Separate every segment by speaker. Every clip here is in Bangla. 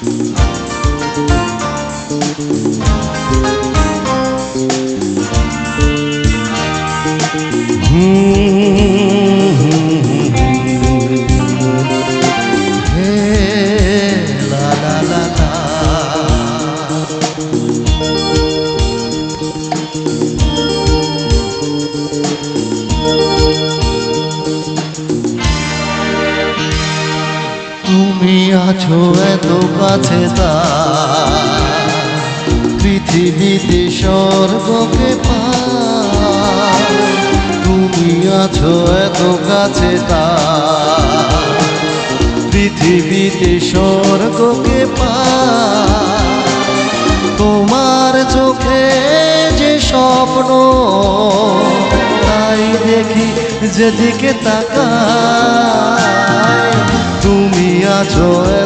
Speaker 1: Thank you. আছো এত কাছে তা। পৃথিবীতে স্বর্গকে পা। তুমি আছো এত কাছে তা। পৃথিবীতে স্বর্গকে পা। তোমার চোখে যে স্বপ্ন, তাই দেখি যেদিকে তাকাই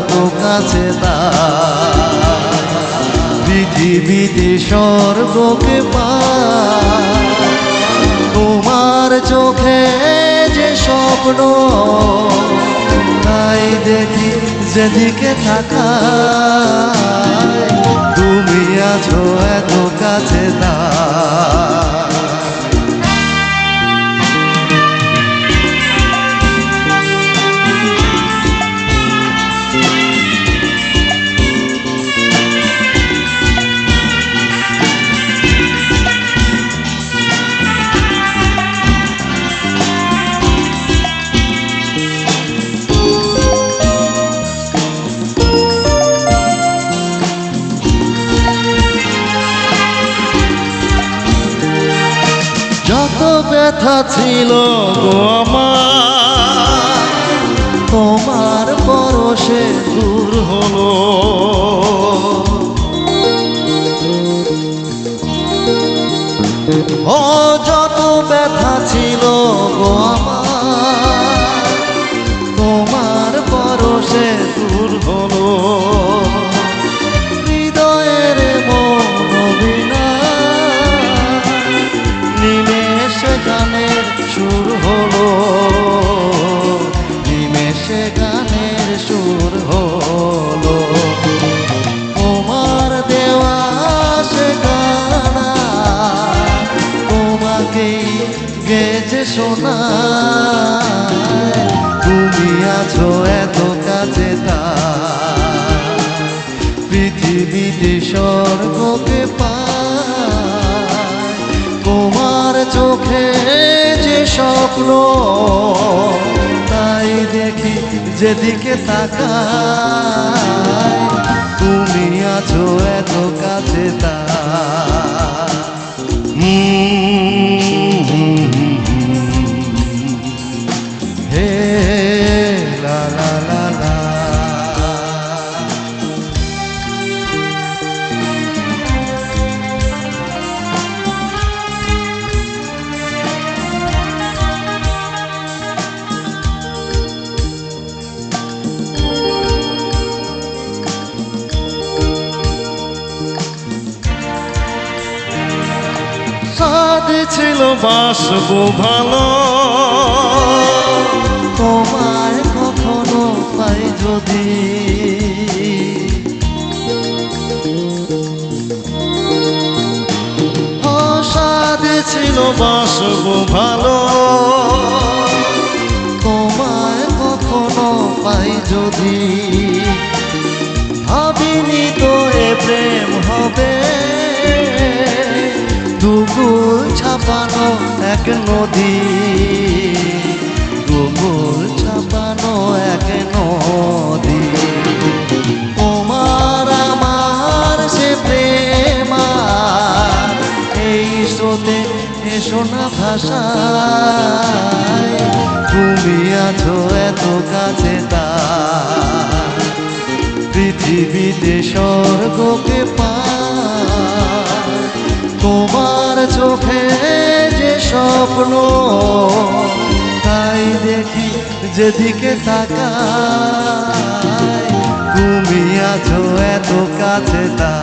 Speaker 1: এত কাছে পৃথিবীতে স্বর্গকে তোমার চোখে যে স্বপ্ন, তাই দেখি যেদিকে থাকা তুমি আছো এত কাছে তা। যত ব্যথা ছিল তোমার পরশে দূর হলো। ও শোনা তুমি আছো এত কাছে তা পৃথিবীতে স্বর্গকে পায় তোমার চোখে যে স্বপ্ন, তাই দেখি যেদিকে তাকাই। সাদ ছিল বাসবো ভালো। তোমায় কখনো পাই যদি। সাদ ছিল বাসবো ভালো। তোমায় কখনো পাই যদি। এক নদী দুগুল ছাপানো এক নদী। তোমার আমার সে প্রেম এই স্রোতে এসো না ভাষায়। তুমি আছো এত কাছে তা। পৃথিবীতে স্বর্গকে পায়। তোমার চোখে স্বপ্ন। তাই দেখি যেদিকে তাকায় তুমি আছো এত কাছে তা